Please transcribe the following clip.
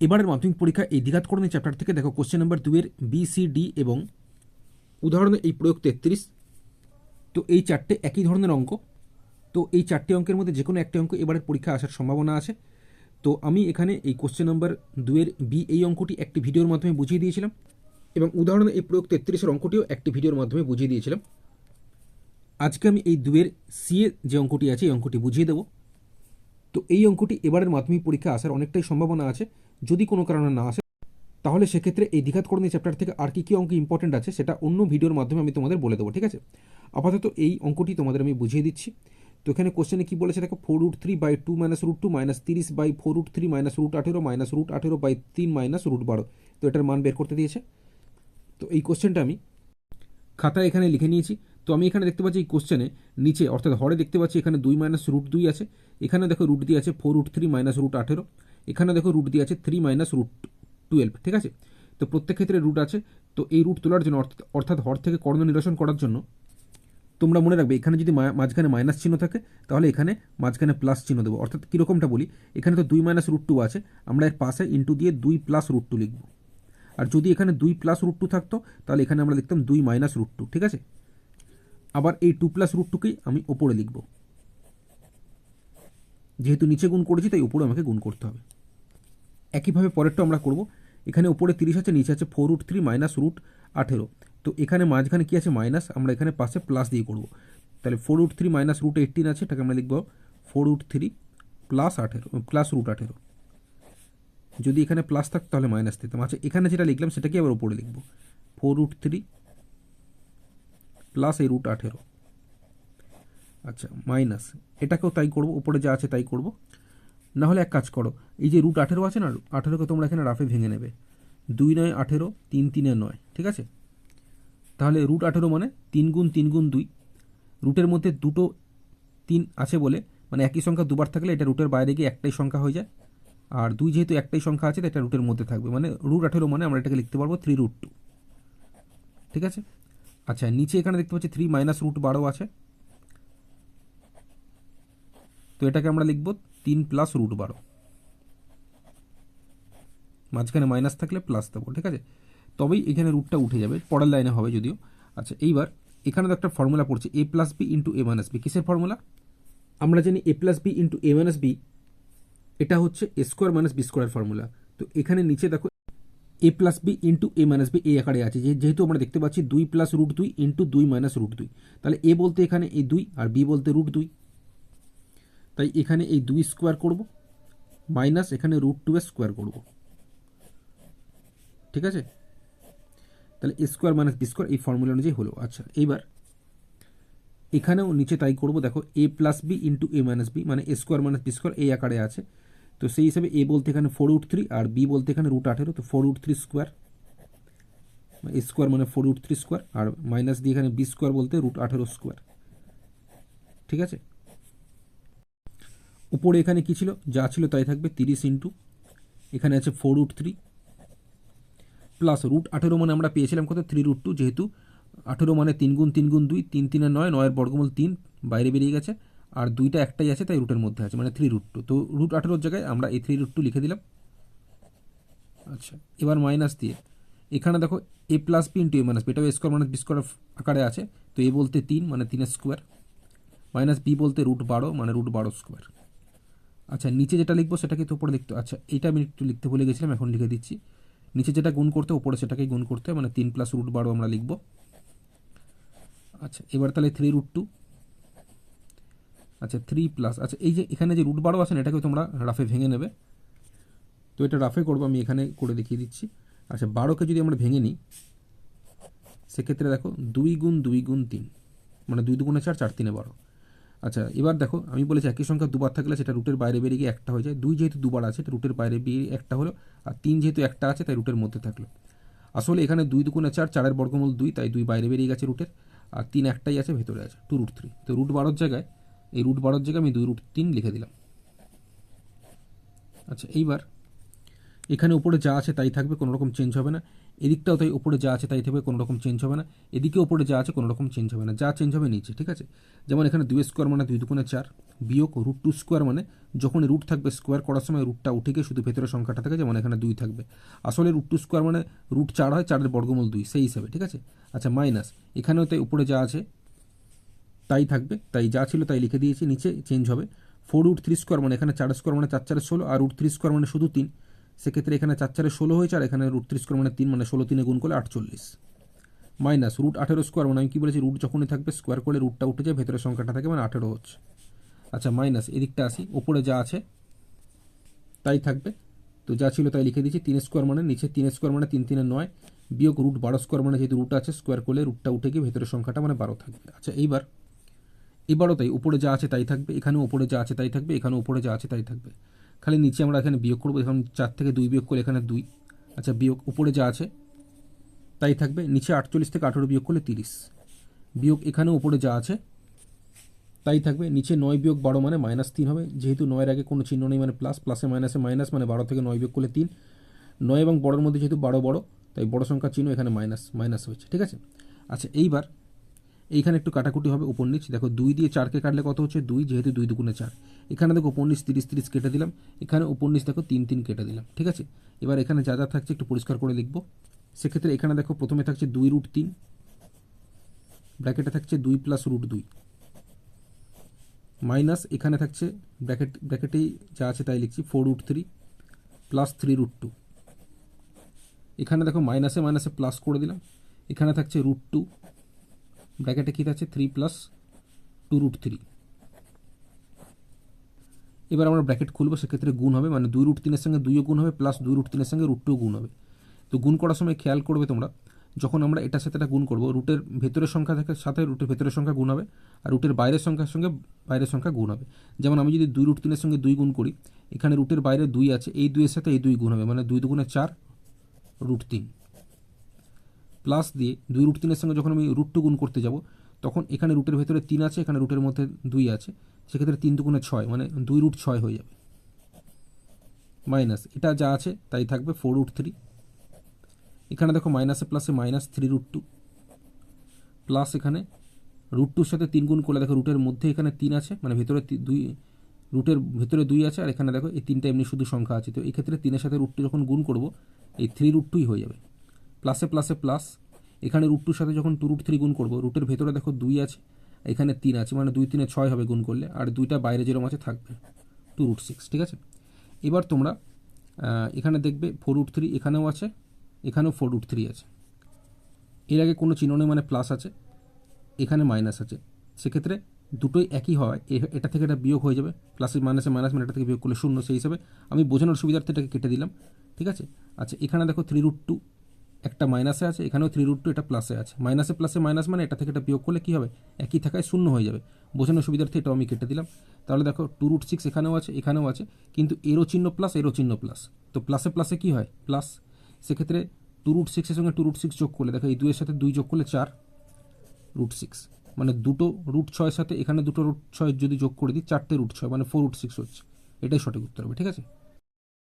এবারের মাধ্যমিক পরীক্ষা এই দ্বিঘাতকরণের চ্যাপ্টার থেকে দেখো কোশ্চেন নাম্বার দুয়ের বি সি ডি এবং উদাহরণে এই প্রয়োগ তেত্রিশ। তো এই চারটে একই ধরনের অঙ্ক। তো এই চারটে অঙ্কের মধ্যে যে কোনো একটি অঙ্ক এবারের পরীক্ষা আসার সম্ভাবনা আছে। তো আমি এখানে এই কোশ্চেন নাম্বার দুয়ের বি এই অঙ্কটি একটি ভিডিওর মাধ্যমে বুঝিয়ে দিয়েছিলাম এবং উদাহরণে এই প্রয়োগ তেত্রিশের অঙ্কটিও একটি ভিডিওর মাধ্যমে বুঝিয়ে দিয়েছিলাম। আজকে আমি এই দুয়ের সি যে অঙ্কটি আছে, এই অঙ্কটি বুঝিয়ে দেবো। তো এই অঙ্কটি এবারের মাধ্যমিক পরীক্ষা আসার অনেকটাই সম্ভাবনা আছে। যদি কোনো কারণে না আসে, তাহলে সেক্ষেত্রে এই দ্বিঘাতকরণী চ্যাপ্টার থেকে আর কি কী অঙ্ক ইম্পর্টেন্ট আছে সেটা অন্য ভিডিওর মাধ্যমে আমি তোমাদের বলে দেবো, ঠিক আছে? আপাতত এই অঙ্কটি তোমাদের আমি বুঝিয়ে দিচ্ছি। তো এখানে কোশ্চেনে কি বলেছে দেখো four root three by two minus root two minus তিরিশ by four root three minus root আঠেরো মাইনাস রুট আঠেরো বাই তিন মাইনাস রুট বারো। তো এটার মান বের করতে দিয়েছে। তো এই কোশ্চেনটা আমি খাতায় এখানে লিখে নিয়েছি। তো আমি এখানে দেখতে পাচ্ছি এই কোশ্চেনে নিচে, অর্থাৎ হরে দেখতে পাচ্ছি এখানে দুই মাইনাস রুট দুই আছে। এখানে দেখো রুট দিয়ে আছে four root three minus root আঠেরো। এখানে দেখো রুট দিয়ে আছে থ্রি মাইনাস রুট টুয়েলভ ঠিক আছে? তো প্রত্যেক ক্ষেত্রে রুট আছে, তো এই রুট তোলার জন্য অর্থাৎ- হর থেকে কর্ণ নিরসন করার জন্য তোমরা মনে রাখবে, এখানে যদি মাঝখানে মাইনাস চিহ্ন থাকে, তাহলে এখানে মাঝখানে প্লাস চিহ্ন দেবো। অর্থাৎ কীরকমটা বলি, এখানে তো দুই মাইনাস রুট টু আছে, আমরা এর পাশে ইন্টু দিয়ে দুই প্লাস রুট টু লিখব। আর যদি এখানে দুই প্লাস রুট টু থাকতো, তাহলে এখানে আমরা লিখতাম দুই মাইনাস রুট টু ঠিক আছে? আবার এই টু প্লাস রুট টুকেই আমি ওপরে লিখব। যেহেতু নিচে গুণ করেছি, তাই উপরে আমাকে গুণ করতে হবে। একইভাবে পরেরটা আমরা করব। এখানে উপরে তিরিশ আছে, নিচে আছে four root three minus root আঠেরো। তো এখানে মাঝখানে কী আছে? মাইনাস আমরা এখানে পাশে প্লাস দিয়ে করব। তাহলে four root three minus root eighteen আছে, এটাকে আমরা লিখব ফোর রুট থ্রি প্লাস আঠেরো প্লাস রুট আঠেরো। যদি এখানে প্লাস থাকতো তাহলে মাইনাস দিতাম। আচ্ছা এখানে যেটা লিখলাম, সেটাকে আবার উপরে লিখব। ফোর রুট থ্রি প্লাস এই রুট আঠেরো। আচ্ছা মাইনাস এটাকেও তাই করব, উপরে যা আছে তাই করব। না হলে এক কাজ করো, এই যে রুট আঠেরো আছে না, আঠেরোকে তোমরা এখানে রাফে ভেঙে নেবে। দুই নয় আঠেরো, তিন তিনে নয়, ঠিক আছে? তাহলে রুট আঠেরো মানে তিন গুণ তিন গুণ দুই। রুটের মধ্যে দুটো তিন আছে বলে মানে একই সংখ্যা দুবার থাকলে এটা রুটের বাইরে গিয়ে একটাই সংখ্যা হয়ে যায়। আর দুই যেহেতু একটাই সংখ্যা আছে, এটা রুটের মধ্যে থাকবে। মানে রুট আঠেরো মানে আমরা এটাকে লিখতে পারব থ্রি রুট টু ঠিক আছে? আচ্ছা নিচে এখানে দেখতে পাচ্ছি থ্রি মাইনাস রুট বারো আছে। তো এটাকে আমরা লিখব তিন প্লাস রুট বারো। মাঝখানে মাইনাস থাকলে প্লাস দেবো, ঠিক আছে? তবেই এখানে রুটটা উঠে যাবে, পরের লাইনে হবে যদিও। আচ্ছা এইবার এখানে তো একটা ফর্মুলা পড়ছে A plus B into A minus B কিসের ফর্মুলা আমরা জানি A plus B into A minus B এটা হচ্ছে A square minus B square formula তো এখানে নিচে দেখো A plus B into A minus B এই আকারে আছে যেহেতু আমরা দেখতে পাচ্ছি দুই প্লাস রুট দুই ইন্টু দুই মাইনাস রুট দুই। তাহলে এ বলতে এখানে এই দুই আর বি বলতে রুট দুই। তাই এখানে এই দুই স্কোয়ার করব মাইনাস এখানে রুট টু স্কোয়ার করব। ঠিক আছে? তাহলে স্কোয়ার মাইনাস বি স্কোয়ার এই ফর্মুলা অনুযায়ী হলো। আচ্ছা এইবার এখানেও নিচে তাই করব, দেখো A plus B into A minus B মানে স্কোয়ার মাইনাস বি স্কোয়ার এই আকারে আছে। তো সেই হিসাবে এ বলতে এখানে ফোর রুট থ্রি আর বি বলতে এখানে রুট আঠেরো, তো four root three square square মানে ফোর রুট থ্রি স্কোয়ার আর মাইনাস দিয়ে এখানে বি স্কোয়ার বলতে রুট আঠেরো স্কোয়ার ঠিক আছে? উপরে এখানে কি ছিল? যা ছিল তাই থাকবে তিরিশ ইন্টু এখানে আছে four root three plus root আঠেরো মানে আমরা পেয়েছিলাম কত থ্রি রুট টু যেহেতু আঠেরো মানে তিন গুণ তিন গুণ দুই, তিন তিনে নয়, নয়ের বর্গমূল তিন, বাইরে বেরিয়ে গেছে। আর দুইটা একটাই আছে, তাই রুটের মধ্যে আছে মানে থ্রি রুট টু তো রুট আঠেরোর জায়গায় আমরা এই থ্রি রুট টু লিখে দিলাম। আচ্ছা এবার মাইনাস দিয়ে। এখানে দেখো A plus B into A minus B এটাও স্কোয়ার মাইনাস বি স্কোয়ার আকারে আছে। তো এ বলতে তিন মানে তিনের স্কোয়ার মাইনাস বি বলতে রুট বারো মানে রুট বারো স্কোয়ার আচ্ছা নিচে যেটা লিখব সেটাকে তো উপরে লিখতে আচ্ছা এটা আমি একটু লিখতে ভুলে গেছিলাম, এখন লিখে দিচ্ছি। নিচে যেটা গুণ করতে উপরে সেটাকেই গুণ করতে মানে তিন প্লাস রুট বারো আমরা লিখব। আচ্ছা এবার তাহলে থ্রি রুট টু আচ্ছা থ্রি প্লাস আচ্ছা এই যে এখানে যে রুট বারো আছে না এটাকে তোমরা রাফে ভেঙে নেবে। তো এটা রাফে করব, আমি এখানে করে দেখিয়ে দিচ্ছি। আচ্ছা বারোকে যদি আমরা ভেঙে নিই, সেক্ষেত্রে দেখো, দুই গুণ দুই গুণ তিন মানে দুই দুগুণে চার চার তিনে বারো আচ্ছা এবার দেখো, আমি বলেছি একই সংখ্যা দুবার থাকলে সেটা রুটের বাইরে বেরিয়ে গিয়ে একটা হয়ে যায়। দুই যেহেতু দুবার আছে এটা রুটের বাইরে বেরিয়ে একটা হলো, আর তিন যেহেতু একটা আছে, তাই রুটের মধ্যে থাকল। আসলে এখানে দুই দুগুণে চার, চারের বর্গমূল দুই, তাই দুই বাইরে বেরিয়ে গেছে রুটের আর তিন একটাই আছে, ভেতরে আছে টু রুট থ্রি তো রুট বারোর জায়গায়, এই রুট বারোর জায়গায় আমি দুই রুট তিন লিখে দিলাম। আচ্ছা এইবার এখানে উপরে যা আছে তাই থাকবে, কোনো রকম চেঞ্জ হবে না। এদিকটাও তাই, উপরে যা আছে তাই থাকবে, কোনো রকম চেঞ্জ হবে না। এদিকে উপরে যা আছে, কোনো রকম চেঞ্জ হবে না। যা চেঞ্জ হবে, নিচে, ঠিক আছে? যেমন এখানে দুই স্কোয়ার মানে দুই দুগুণে চার, বিয়োগ রুট টু স্কোয়ার মানে যখন রুট থাকবে স্কোয়ার করার সময় রুটটা উঠে গিয়ে শুধু ভেতরের সংখ্যাটা থাকে, যেমন এখানে দুই থাকবে। আসলে রুট টু স্কোয়ার মানে রুট চার হয়, চারের বর্গমূল দুই, সেই হিসাবে, ঠিক আছে? আচ্ছা মাইনাস এখানেও তাই, উপরে যা আছে, তাই থাকবে, তাই যা ছিল তাই লিখে দিয়েছি, নিচে চেঞ্জ হবে। ফোর রুট থ্রি স্কোয়ার মানে এখানে চার স্কোয়ার মানে চার, চারে ষোলো, আর রুট থ্রি স্কোয়ার মানে শুধু তিন। সেক্ষেত্রে এখানে চার চারে ষোলো হয়েছে আর এখানে রুট থ্রি স্কোয়ার মানে তিন মানে ষোলো তিনে গুণ করলে আটচল্লিশ। মাইনাস রুট আঠেরো স্কোয়ার মানে আমি কী বলেছি রুট যখনই থাকবে স্কোয়ার করলে রুটটা উঠে যায়, ভেতরের সংখ্যাটা থাকে মানে আঠেরো হচ্ছে। আচ্ছা মাইনাস এদিকটা আসি, ওপরে যা আছে, তাই থাকবে। তো যা ছিল তাই লিখে দিয়েছি, তিন স্কোয়ার মানে নিচে তিন স্কোয়ার মানে তিন, তিনে নয়, বিয়োগ রুট বারো স্কোয়ার মানে যেহেতু রুট আছে স্কোয়ার করলে রুটটা উঠে গিয়ে ভেতরের সংখ্যাটা মানে বারো থাকবে। আচ্ছা এইবার, এবারও তাই, উপরে যা আছে তাই থাকবে এখানে উপরে যা আছে তাই থাকবে এখানে উপরে যা আছে তাই থাকবে। খালি নিচে আমরা এখানে বিয়োগ করব, এখন চার থেকে দুই বিয়োগ করলে এখানে দুই। আচ্ছা বিয়োগ উপরে যা আছে, তাই থাকবে। নিচে আটচল্লিশ থেকে আঠেরো বিয়োগ করলে তিরিশ। বিয়োগ এখানেও উপরে যা আছে, তাই থাকবে। নিচে নয় বিয়োগ বারো মানে মাইনাস তিন হবে। যেহেতু নয়ের আগে কোনো চিহ্ন নেই মানে প্লাস প্লাসে মাইনাসে মাইনাস মানে বারো থেকে নয় বিয়োগ করলে তিন। নয় এবং বড়োর মধ্যে যেহেতু বারো বড়, তাই বড় সংখ্যার চিহ্ন এখানে মাইনাস মাইনাস হয়েছে। ঠিক আছে? আচ্ছা এইবার এইখানে একটু কাটাকুটি হবে উপর নিচ দেখো, দুই দিয়ে চারকে কাটলে কত হচ্ছে? দুই, যেহেতু দুই দুগুণে চার। এখানে দেখো উপর নিচ তিরিশ তিরিশ কেটে দিলাম। এখানে উপর নিচ দেখো তিন তিন কেটে দিলাম, ঠিক আছে? এবার এখানে যা যা থাকছে একটু পরিষ্কার করে লিখব। সেক্ষেত্রে এখানে দেখো প্রথমে থাকছে দুই রুট তিন, ব্র্যাকেটে থাকছে দুই প্লাস রুট দুই। মাইনাস এখানে থাকছে ব্র্যাকেট, ব্র্যাকেটেই যা আছে তাই লিখছি, four root three plus three root two. এখানে দেখো মাইনাসে মাইনাসে প্লাস করে দিলাম। এখানে থাকছে রুট টু ব্র্যাকেটে কী থাকছে three plus two root three এবার আমরা ব্র্যাকেট খুলবো, সেক্ষেত্রে গুণ হবে মানে দুই রুট তিনের সঙ্গে দুইও গুণ হবে প্লাস দুই রুট তিনের সঙ্গে রুট গুণ হবে। তো গুণ করার সময় খেয়াল করবে তোমরা, যখন আমরা এটার সাথে এটা গুণ করব, রুটের ভেতরের সংখ্যা থেকে সাথে রুটের ভেতরের সংখ্যা গুণ হবে, আর রুটের বাইরের সংখ্যার সঙ্গে বাইরের সংখ্যা গুণ হবে। যেমন আমি যদি দুই রুট তিনের সঙ্গে দুই গুণ করি, এখানে রুটের বাইরে দুই আছে, এই দুইয়ের সাথে এই দুই গুণ হবে মানে দুই দুগুণে চার রুট তিন। প্লাস দিয়ে দুই রুট তিনের সঙ্গে যখন আমি রুট টু গুণ করতে যাব, তখন এখানে রুটের ভেতরে তিন আছে, এখানে রুটের মধ্যে দুই আছে। সেক্ষেত্রে তিন দুগুণে ছয় মানে দুই রুট ছয় হয়ে যাবে। মাইনাস এটা যা আছে তাই থাকবে ফোর রুট থ্রি এখানে দেখো মাইনাসে প্লাসে minus three root two plus এখানে রুট টুর সাথে তিন গুণ করলে দেখো রুটের মধ্যে এখানে তিন আছে মানে ভেতরে দুই রুটের ভেতরে দুই আছে, আর এখানে দেখো এই তিনটা এমনি শুধু সংখ্যা আছে। তো এই ক্ষেত্রে তিনের সাথে রুট টু যখন গুণ করব, এই থ্রি রুট টুই হয়ে যাবে। প্লাসে প্লাসে প্লাস এখানে রুট টুর সাথে যখন টু রুট থ্রি গুণ করব রুটের ভেতরে দেখো দুই আছে, এখানে তিন আছে মানে দুই তিনে ছয় হবে গুণ করলে, আর দুইটা বাইরে যেরকম আছে থাকবে টু রুট সিক্স ঠিক আছে? এবার তোমরা এখানে দেখবে ফোর রুট থ্রি এখানেও আছে, এখানেও ফোর রুট থ্রি আছে। এর আগে কোনো চিহ্ন নেই মানে প্লাস আছে, এখানে মাইনাস আছে। সেক্ষেত্রে দুটোই একই হয় এটা থেকে এটা বিয়োগ হয়ে যাবে প্লাসে মাইনাসে মাইনাস মানে এটা থেকে বিয়োগ করলে শূন্য সেই হিসাবে। আমি বোঝানোর সুবিধার্থে এটাকে কেটে দিলাম, ঠিক আছে? আচ্ছা এখানে দেখো থ্রি রুট টু একটা মাইনাসে আছে, এখানেও থ্রি রুট টু এটা প্লাসে আছে। মাইনাসে প্লাসে মাইনাস মানে এটা থেকে এটা বিয়োগ করলে কী হবে? একই থাকায় শূন্য হয়ে যাবে। বোঝানোর সুবিধার্থে এটাও আমি কেটে দিলাম। তাহলে দেখো টু রুট সিক্স এখানেও আছে এখানেও আছে, কিন্তু এরও চিহ্ন প্লাস এরও চিহ্ন প্লাস তো প্লাসে প্লাসে কী হয়? প্লাস সেক্ষেত্রে টু রুট সিক্সের সঙ্গে টু রুট সিক্স যোগ করলে, দেখো এই দুইয়ের সাথে দুই যোগ করলে চার রুট সিক্স মানে দুটো রুট ছয়ের সাথে এখানে দুটো রুট ছয় যদি যোগ করে দিই, চারটে রুট ছয় মানে ফোর রুট সিক্স হচ্ছে। এটাই সঠিক উত্তর হবে, ঠিক আছে?